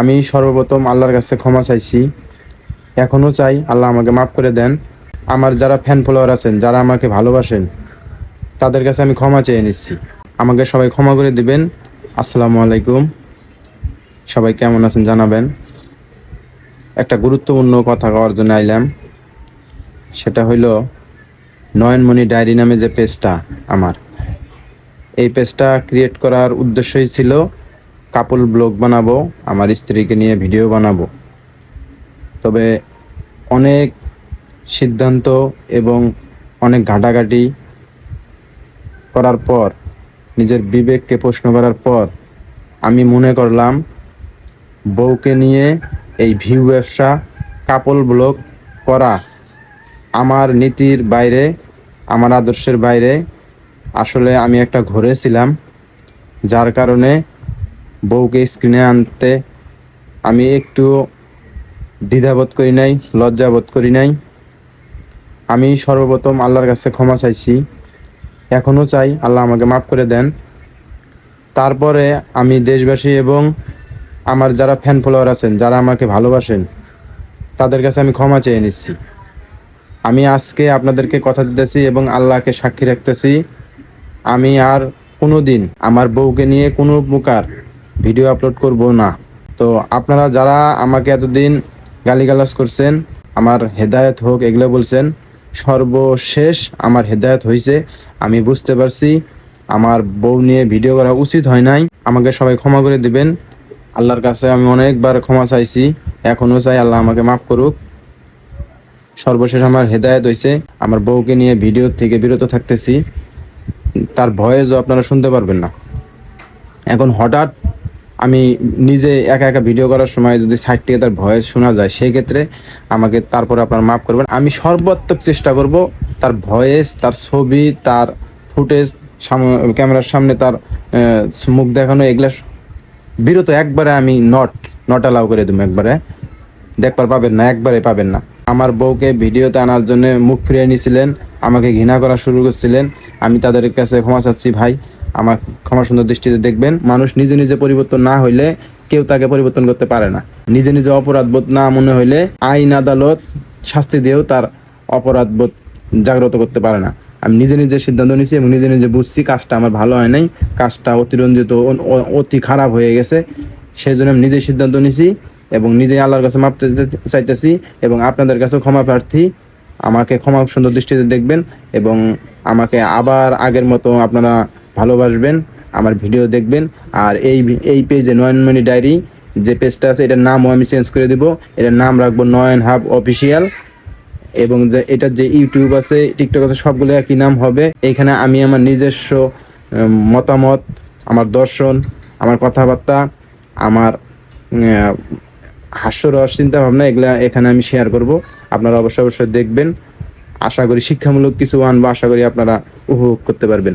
আমি সর্বপ্রথম আল্লাহর কাছে ক্ষমা চাইছি। এখনও চাই আল্লাহ আমাকে মাফ করে দেন। আমার যারা ফ্যান ফলোয়ার আছেন, যারা আমাকে ভালোবাসেন, তাদের কাছে আমি ক্ষমা চেয়ে নিচ্ছি। আমাকে সবাই ক্ষমা করে দিবেন। আসসালামু আলাইকুম। সবাই কেমন আছেন জানাবেন। একটা গুরুত্বপূর্ণ কথা কওয়ার জন্য আইলাম। সেটা হইল, নয়নমণি ডায়েরি নামে যে পেজটা আমার, এই পেজটা ক্রিয়েট করার উদ্দেশ্যই ছিল কাপল ব্লগ বানাবো, আমার স্ত্রীকে নিয়ে ভিডিও বানাবো। তবে অনেক সিদ্ধান্ত এবং অনেক ঘাটাঘাটি করার পর, নিজের বিবেককে প্রশ্ন করার পর, আমি মনে করলাম, বউকে নিয়ে এই ভিউ ব্যবসা কাপল ব্লগ করা আমার নীতির বাইরে, আমার আদর্শের বাইরে, আসলে আমি একটা ঘরে ছিলাম, যার কারণে বউকে স্ক্রিনে আনতে আমি একটু দ্বিধাবোধ করি নাই, লজ্জাবোধ করি নাই। আমি সর্বপ্রথম আল্লাহর কাছে ক্ষমা চাইছি। এখনও চাই আল্লাহ আমাকে মাফ করে দেন। তারপরে আমি দেশবাসী এবং আমার যারা ফ্যান ফলোয়ার আছেন, যারা আমাকে ভালোবাসেন, তাদের কাছে আমি ক্ষমা চেয়ে নিচ্ছি। আমি আজকে আপনাদেরকে কথা দিতেছি এবং আল্লাহকে সাক্ষী রাখতেছি। আমি আর কোনো দিন আমার বউকে নিয়ে কোনো প্রকার ভিডিও আপলোড করব না। তো আপনারা যারা আমাকে এতদিন গালিগালাজ করছেন, আমার হেদায়েত হোক, এগুলো বলছেন, সর্বশেষ আমার হেদায়ত হয়েছে আমি বুঝতে পারছি, আমার বউ নিয়ে ভিডিও করা উচিত হয় নাই। আমাকে সবাই ক্ষমা করে দিবেন। আল্লাহর কাছে আমি অনেকবার ক্ষমা চাইছি। এখনও চাই আল্লাহ আমাকে মাফ করুক। সর্বশেষ আমার হেদায়েত হয়েছে আমার বউকে নিয়ে ভিডিও থেকে বিরত থাকতেছি। তার ভয়েসও আপনারা শুনতে পারবেন না। এখন হঠাৎ আমি নিজে একা একা ভিডিও করার সময় যদি সাইড থেকে তার ভয়েস শোনা যায় সেই ক্ষেত্রে আমাকে তারপরে আপনারা মাফ করবেন। আমি সর্বাত্মক চেষ্টা করব তার ভয়েস তার ছবি, তার ফুটেজ ক্যামেরার সামনে তার মুখ দেখানো, এগুলা বিরত একবারে আমি নট নট অ্যালাউ করে দেবো একবারে। দেখবার পাবেন না, একবারে পাবেন না। আমার বউকে ভিডিওতে আনার জন্য মুখ ফিরিয়ে নিয়েছিলেন আমাকে ঘৃণা করা শুরু করছিলেন। আমি তাদের কাছে ক্ষমা চাচ্ছি ভাই। আমার ক্ষমা সুন্দর দৃষ্টিতে দেখবেন, মানুষ নিজে নিজে পরিবর্তন না হইলে কেউ তাকে পরিবর্তন করতে পারে না। নিজে নিজে অপরাধ বোধ না মনে হইলে আইন, আদালত শাস্তি দিয়েও তার অপরাধ বোধ জাগ্রত করতে পারে না। আমি নিজে নিজে সিদ্ধান্ত নিয়েছি এবং নিজে নিজে বুঝছি কাজটা আমার ভালো হয় নাই, কাজটা অতিরঞ্জিত অতি খারাপ হয়ে গেছে। সেই জন্য আমি নিজে সিদ্ধান্ত নিয়েছি এবং নিজে আল্লাহর কাছে মাপ চাইতেছি এবং আপনাদের কাছে ক্ষমা প্রার্থী। আমাকে ক্ষমা সুন্দর দৃষ্টিতে দেখবেন এবং আমাকে আবার আগের মতো আপনারা ভালোবাসবেন, আমার ভিডিও দেখবেন, আর এই এই পেজে নয়নমণি ডায়েরি যে পেজটা আছে, এটার নামও আমি চেঞ্জ করে দিব। এটার নাম রাখব নয়ন হাব অফিসিয়াল এবং যে এটার যে ইউটিউব আছে, টিকটক আছে, সবগুলো একই নাম হবে। এখানে আমি আমার নিজস্ব মতামত, আমার দর্শন, আমার কথাবার্তা, আমার হাস্যরস চিন্তা ভাবনা এগুলা এখানে আমি শেয়ার করব। আপনারা অবশ্যই অবশ্যই দেখবেন। আশা করি শিক্ষামূলক কিছু আনব, আশা করি আপনারা উপভোগ করতে পারবেন।